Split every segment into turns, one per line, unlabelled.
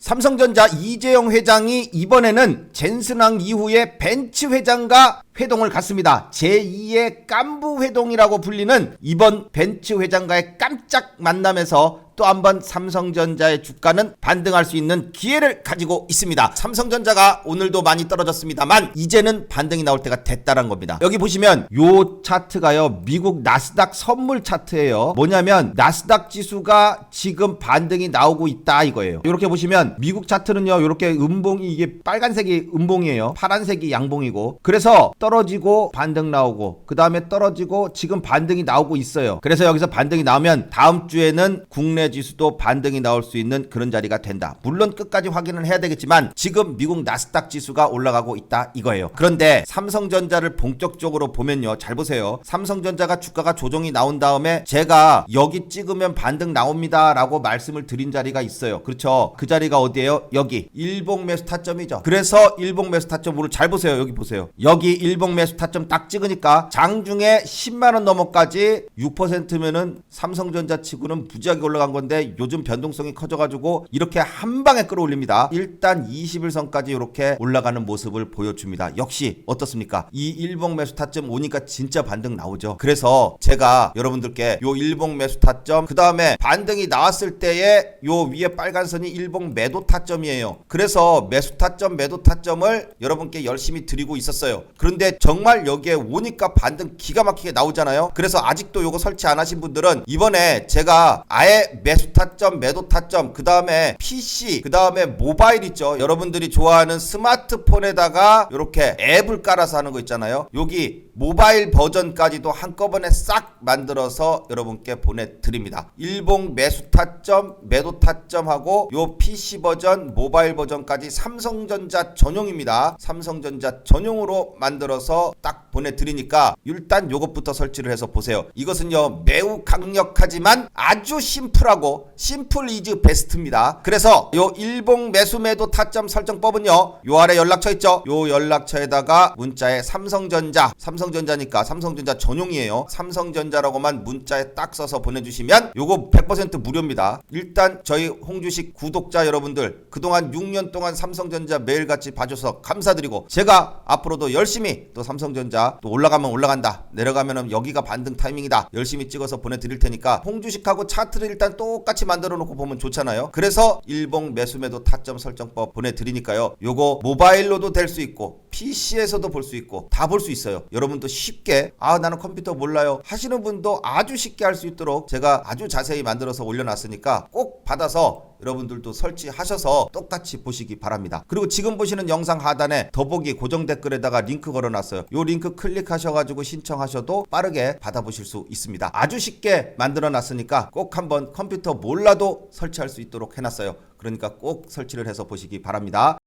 삼성전자 이재용 회장이 이번에는 젠슨왕 이후에 벤츠 회장과 회동을 갖습니다. 제2의 깐부 회동이라고 불리는 이번 벤츠 회장과의 깜짝 만남에서 또 한 번 삼성전자의 주가는 반등할 수 있는 기회를 가지고 있습니다. 삼성전자가 오늘도 많이 떨어졌습니다만 이제는 반등이 나올 때가 됐다는 겁니다. 여기 보시면 요 차트가요. 미국 나스닥 선물 차트예요. 뭐냐면 나스닥 지수가 지금 반등이 나오고 있다 이거예요. 이렇게 보시면 미국 차트는요. 이렇게 음봉이 이게 빨간색이 음봉이에요. 파란색이 양봉이고 그래서 떨어 지고 반등 나오고 그 다음에 떨어지고 지금 반등이 나오고 있어요. 그래서 여기서 반등이 나오면 다음 주에는 국내 지수도 반등이 나올 수 있는 그런 자리가 된다. 물론 끝까지 확인을 해야 되겠지만 지금 미국 나스닥 지수가 올라가고 있다 이거예요. 그런데 삼성전자를 본격적으로 보면요. 잘 보세요. 삼성전자가 주가가 조정이 나온 다음에 제가 여기 찍으면 반등 나옵니다라고 말씀을 드린 자리가 있어요. 그렇죠. 그 자리가 어디예요? 여기 일봉 매수 타점이죠. 그래서 일봉 매수 타점 오늘 잘 보세요. 여기 보세요. 여기 일봉 매수 타점 딱 찍으니까 장중에 10만 원 넘어까지 6%면은 삼성전자 치고는 무지하게 올라간 건데 요즘 변동성이 커져가지고 이렇게 한 방에 끌어올립니다. 일단 21선까지 이렇게 올라가는 모습을 보여줍니다. 역시 어떻습니까? 이 일봉 매수 타점 오니까 진짜 반등 나오죠. 그래서 제가 여러분들께 요 일봉 매수 타점 그 다음에 반등이 나왔을 때에 요 위에 빨간 선이 일봉 매도 타점이에요. 그래서 매수 타점 매도 타점을 여러분께 열심히 드리고 있었어요. 그런데 정말 여기에 오니까 반등 기가 막히게 나오잖아요. 그래서 아직도 요거 설치 안 하신 분들은 이번에 제가 아예 매수 타점 매도 타점 그 다음에 PC 그 다음에 모바일 있죠. 여러분들이 좋아하는 스마트폰에다가 이렇게 앱을 깔아서 하는 거 있잖아요. 여기 모바일 버전까지도 한꺼번에 싹 만들어서 여러분께 보내드립니다. 일봉 매수 타점, 매도 타점하고 요 PC 버전, 모바일 버전까지 삼성전자 전용입니다. 삼성전자 전용으로 만들어서 딱 보내드리니까 일단 요것부터 설치를 해서 보세요. 이것은요 매우 강력하지만 아주 심플하고 심플 이즈 베스트입니다. 그래서 요 일봉 매수 매도 타점 설정법은요 요 아래 연락처 있죠? 요 연락처에다가 문자에 삼성전자 삼성전자니까 삼성전자 전용이에요. 삼성전자라고만 문자에 딱 써서 보내주시면 요거 100% 무료입니다. 일단 저희 홍주식 구독자 여러분들 그동안 6년 동안 삼성전자 매일같이 봐줘서 감사드리고 제가 앞으로도 열심히 또 삼성전자 또 올라가면 올라간다 내려가면은 여기가 반등 타이밍이다 열심히 찍어서 보내드릴 테니까 홍주식하고 차트를 일단 똑같이 만들어 놓고 보면 좋잖아요. 그래서 일봉 매수매도 타점 설정법 보내드리니까요. 요거 모바일로도 될 수 있고 PC에서도 볼 수 있고 다 볼 수 있어요. 여러분도 쉽게 아 나는 컴퓨터 몰라요 하시는 분도 아주 쉽게 할 수 있도록 제가 아주 자세히 만들어서 올려놨으니까 꼭 받아서 여러분들도 설치하셔서 똑같이 보시기 바랍니다. 그리고 지금 보시는 영상 하단에 더보기 고정 댓글에다가 링크 걸어놨어요. 요 링크 클릭하셔가지고 신청하셔도 빠르게 받아보실 수 있습니다. 아주 쉽게 만들어놨으니까 꼭 한번 컴퓨터 몰라도 설치할 수 있도록 해놨어요. 그러니까 꼭 설치를 해서 보시기 바랍니다.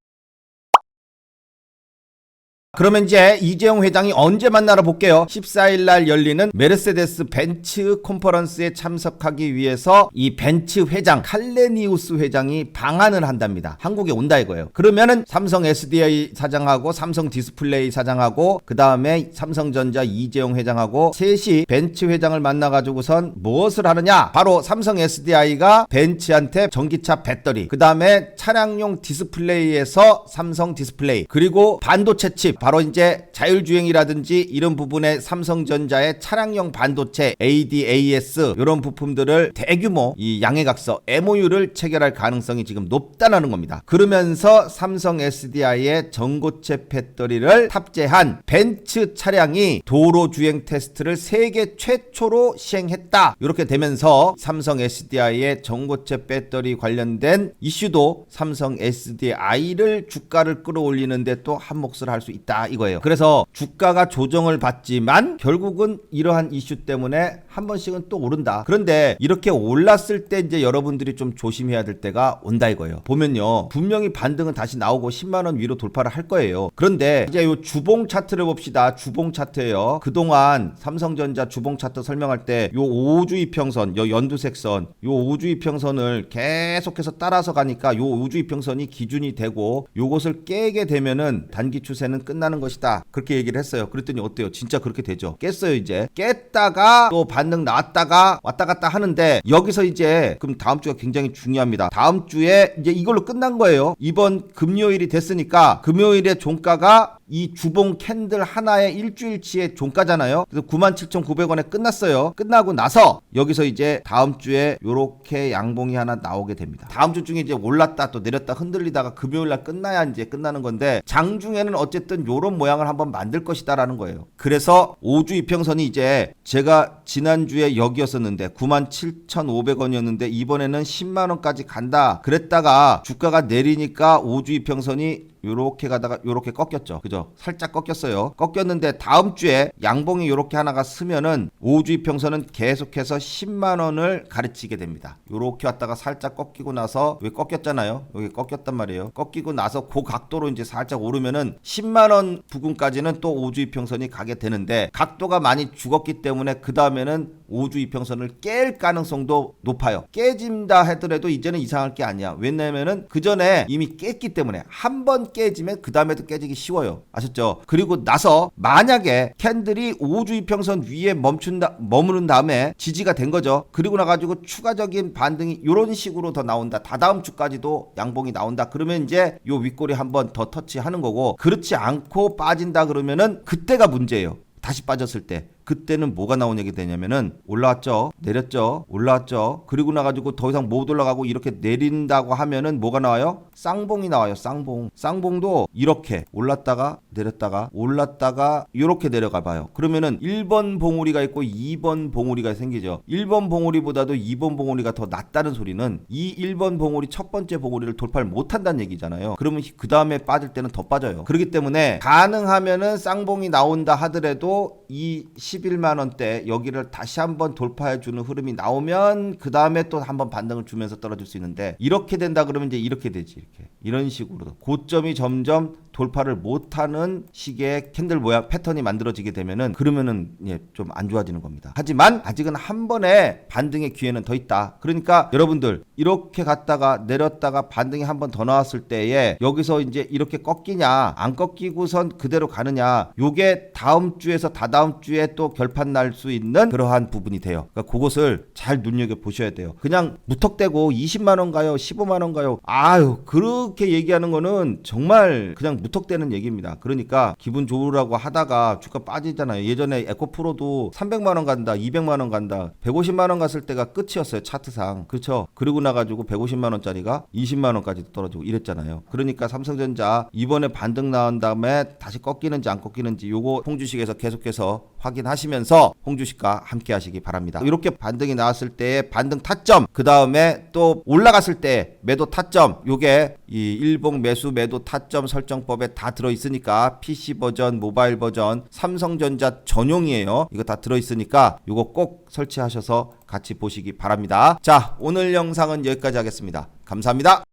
그러면 이제 이재용 회장이 언제 만나러 볼게요. 14일 날 열리는 메르세데스 벤츠 컨퍼런스에 참석하기 위해서 이 벤츠 회장 칼레니우스 회장이 방한을 한답니다. 한국에 온다 이거예요. 그러면은 삼성 SDI 사장하고 삼성 디스플레이 사장하고 그 다음에 삼성전자 이재용 회장하고 셋이 벤츠 회장을 만나 가지고선 무엇을 하느냐? 바로 삼성 SDI가 벤츠한테 전기차 배터리, 그 다음에 차량용 디스플레이에서 삼성 디스플레이, 그리고 반도체 칩 바로 이제 자율주행이라든지 이런 부분에 삼성전자의 차량용 반도체 ADAS 이런 부품들을 대규모 이 양해각서 MOU를 체결할 가능성이 지금 높다는 겁니다. 그러면서 삼성 SDI의 전고체 배터리를 탑재한 벤츠 차량이 도로 주행 테스트를 세계 최초로 시행했다. 이렇게 되면서 삼성 SDI의 전고체 배터리 관련된 이슈도 삼성 SDI를 주가를 끌어올리는데 또 한 몫을 할 수 있다 이거예요. 그래서 주가가 조정을 받지만 결국은 이러한 이슈 때문에 한 번씩은 또 오른다. 그런데 이렇게 올랐을 때 이제 여러분들이 좀 조심해야 될 때가 온다 이거예요. 보면요. 분명히 반등은 다시 나오고 10만 원 위로 돌파를 할 거예요. 그런데 이제 요 주봉 차트를 봅시다. 주봉 차트예요. 그동안 삼성전자 주봉 차트 설명할 때 요 5주 이평선, 요 연두색 선, 요 5주 이평선을 계속해서 따라서 가니까 요 5주 이평선이 기준이 되고 요것을 깨게 되면은 단기 추세는 끝나 끝나는 것이다. 그렇게 얘기를 했어요. 그랬더니 어때요? 진짜 그렇게 되죠. 깼어요, 이제. 깼다가 또 반등 나왔다가 왔다 갔다 하는데 여기서 이제 그럼 다음 주가 굉장히 중요합니다. 다음 주에 이제 이걸로 끝난 거예요. 이번 금요일이 됐으니까 금요일에 종가가 이 주봉 캔들 하나에 일주일치의 종가잖아요. 그래서 97,900원에 끝났어요. 끝나고 나서 여기서 이제 다음 주에 요렇게 양봉이 하나 나오게 됩니다. 다음 주 중에 이제 올랐다 또 내렸다 흔들리다가 금요일 날 끝나야 이제 끝나는 건데 장 중에는 어쨌든 요런 모양을 한번 만들 것이다라는 거예요. 그래서 5주 이평선이 이제 제가 지난주에 여기였었는데 97,500원이었는데 이번에는 10만 원까지 간다. 그랬다가 주가가 내리니까 5주 이평선이 요렇게 가다가 요렇게 꺾였죠. 그죠? 살짝 꺾였어요. 꺾였는데 다음 주에 양봉이 요렇게 하나가 쓰면은 5주 이평선은 계속해서 10만 원을 가르치게 됩니다. 요렇게 왔다가 살짝 꺾이고 나서 여기 꺾였잖아요. 여기 꺾였단 말이에요. 꺾이고 나서 그 각도로 이제 살짝 오르면은 10만 원 부근까지는 또 5주 이평선이 가게 되는데 각도가 많이 죽었기 때문에 그 다음에는 5주 이평선을 깰 가능성도 높아요. 깨진다 하더라도 이제는 이상할 게 아니야. 왜냐면은 그 전에 이미 깼기 때문에 한 번 깨지면 그 다음에도 깨지기 쉬워요. 아셨죠? 그리고 나서 만약에 캔들이 5주 이평선 위에 멈춘다 머무른 다음에 지지가 된 거죠. 그리고 나 가지고 추가적인 반등이 이런 식으로 더 나온다. 다다음 주까지도 양봉이 나온다. 그러면 이제 요 윗꼬리 한번 더 터치하는 거고 그렇지 않고 빠진다 그러면은 그때가 문제예요. 다시 빠졌을 때 그때는 뭐가 얘기 되냐면은 올라왔죠 내렸죠 올라왔죠. 그리고 나가지고 더 이상 못 올라가고 이렇게 내린다고 하면은 뭐가 나와요? 쌍봉이 나와요 쌍봉. 쌍봉도 이렇게 올랐다가 내렸다가 올랐다가 이렇게 내려가 봐요. 그러면은 1번 봉우리가 있고 2번 봉우리가 생기죠. 1번 봉우리보다도 2번 봉우리가 더 낫다는 소리는 이 1번 봉우리 첫 번째 봉우리를 돌파를 못한다는 얘기잖아요. 그러면 그 다음에 빠질 때는 더 빠져요. 그렇기 때문에 가능하면은 쌍봉이 나온다 하더라도 이 11만 원대 여기를 다시 한번 돌파해 주는 흐름이 나오면 그 다음에 또 한번 반등을 주면서 떨어질 수 있는데 이렇게 된다 그러면 이제 이렇게 되지 이렇게. 이런 식으로. 고점이 점점 돌파를 못하는 식의 캔들 모양 패턴이 만들어지게 되면은 그러면은 예, 좀 안 좋아지는 겁니다. 하지만 아직은 한 번에 반등의 기회는 더 있다. 그러니까 여러분들 이렇게 갔다가 내렸다가 반등이 한 번 더 나왔을 때에 여기서 이제 이렇게 꺾이냐 안 꺾이고선 그대로 가느냐 요게 다음 주에서 다다음 주에 또 결판 날 수 있는 그러한 부분이 돼요. 그러니까 그것을 잘 눈여겨 보셔야 돼요. 그냥 무턱대고 20만 원 가요, 15만 원 가요. 아유 그렇게 얘기하는 거는 정말 그냥 무턱대는 얘기입니다. 그러니까 기분 좋으라고 하다가 주가 빠지잖아요. 예전에 에코프로도 300만 원 간다, 200만 원 간다, 150만 원 갔을 때가 끝이었어요. 차트상. 그렇죠? 그리고 나가지고 150만 원짜리가 20만 원까지 떨어지고 이랬잖아요. 그러니까 삼성전자 이번에 반등 나온 다음에 다시 꺾이는지 안 꺾이는지 요거 홍주식에서 계속해서 확인하시면서 홍주식과 함께 하시기 바랍니다. 이렇게 반등이 나왔을 때 반등 타점, 그 다음에 또 올라갔을 때 매도 타점, 요게 이 일봉 매수 매도 타점 설정법에 다 들어 있으니까 PC 버전, 모바일 버전, 삼성전자 전용이에요. 이거 다 들어 있으니까 요거 꼭 설치하셔서 같이 보시기 바랍니다. 자, 오늘 영상은 여기까지 하겠습니다. 감사합니다.